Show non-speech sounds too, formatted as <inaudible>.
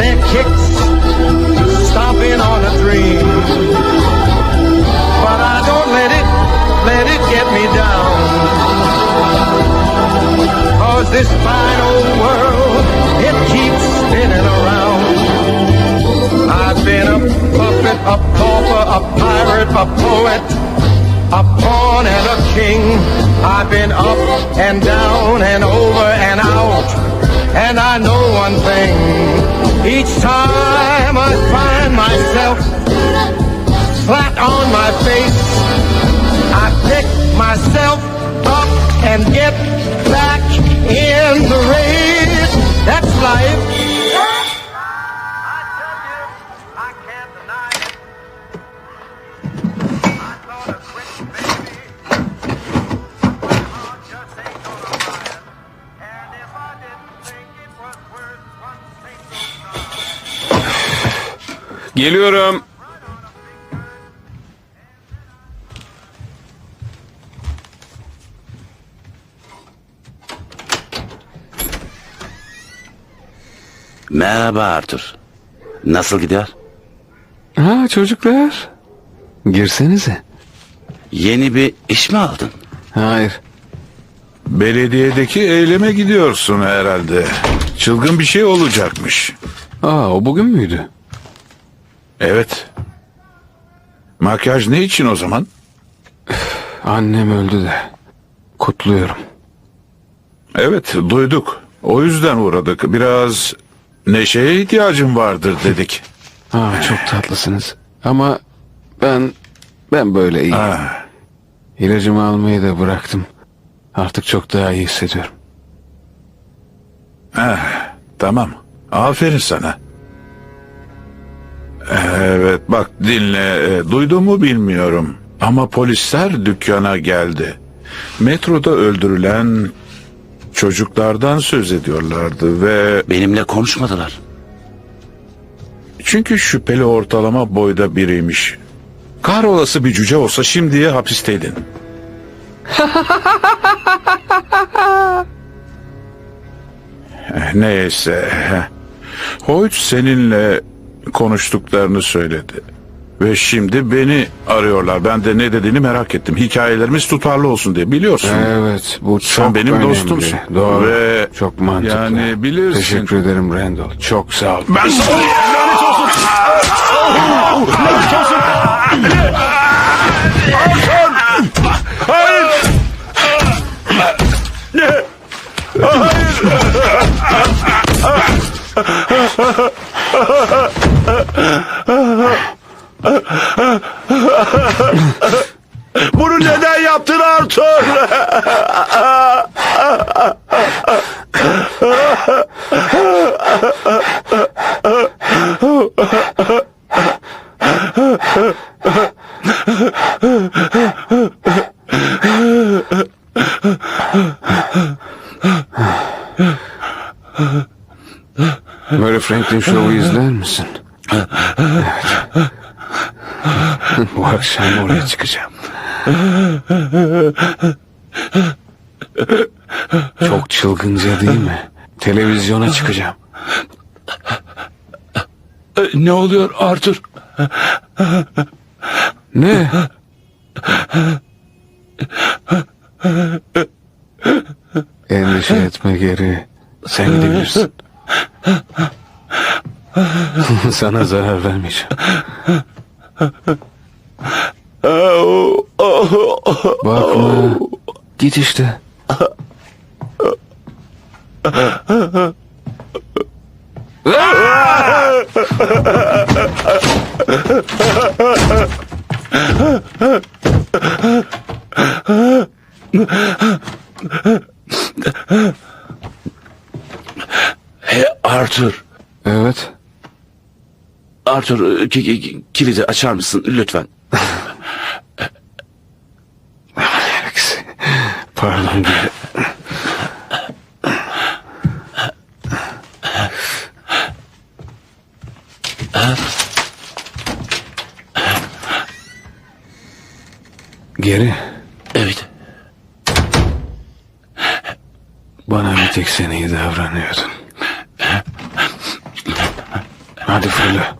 their kicks, stomping on a dream. But I don't let it, let it get me down. Cause this fine old world, it keeps spinning around. I've been a puppet, a pauper, a pirate, a poet, a pawn and a king. I've been up and down and over and out. And I know one thing. Each time I find myself flat on my face, I pick myself up and get Geliyorum. Merhaba Arthur. Nasıl gidiyor? Ha çocuklar. Girsenize. Yeni bir iş mi aldın? Hayır. Belediyedeki eyleme gidiyorsun herhalde. Çılgın bir şey olacakmış. Aa o bugün müydü? Evet. Makyaj ne için o zaman? Annem öldü de. Kutluyorum. Evet, duyduk. O yüzden uğradık. Biraz neşeye ihtiyacım vardır dedik. <laughs> Ha çok tatlısınız. Ama ben ben böyle iyiyim. Ha, İlacımı almayı da bıraktım. Artık çok daha iyi hissediyorum. tamam. Aferin sana. Evet, bak dinle. E, Duyduğumu bilmiyorum. Ama polisler dükkana geldi. Metroda öldürülen çocuklardan söz ediyorlardı ve Benimle konuşmadılar. Çünkü şüpheli ortalama boyda biriymiş. Kahrolası bir cüce olsa şimdiye hapisteydin. <laughs> Eh, Neyse. Hoyt seninle konuştuklarını söyledi. Ve şimdi beni arıyorlar. Ben de ne dediğini merak ettim. Hikayelerimiz tutarlı olsun diye biliyorsun. Evet bu çok Sen benim önemli. dostumsun. Doğru. Ve çok mantıklı. yani bilirsin. Teşekkür ederim Randall. Çok sağ ol. Ben sana... <laughs> Bunu neden yaptın Arthur? Böyle Franklin Show'u izler misin? Evet. <laughs> Bu akşam oraya çıkacağım. Çok çılgınca değil mi? Televizyona çıkacağım. ne oluyor Arthur? Ne? Endişe etme geri. Sen gidebilirsin. <laughs> Sana zarar vermeyeceğim. Bakma. Git işte. Hey Arthur. Arthur ki- kilidi açar mısın lütfen? Alex. Pardon geri. Geri. Evet. Bana bir tek sen iyi davranıyordun. Hadi fırla.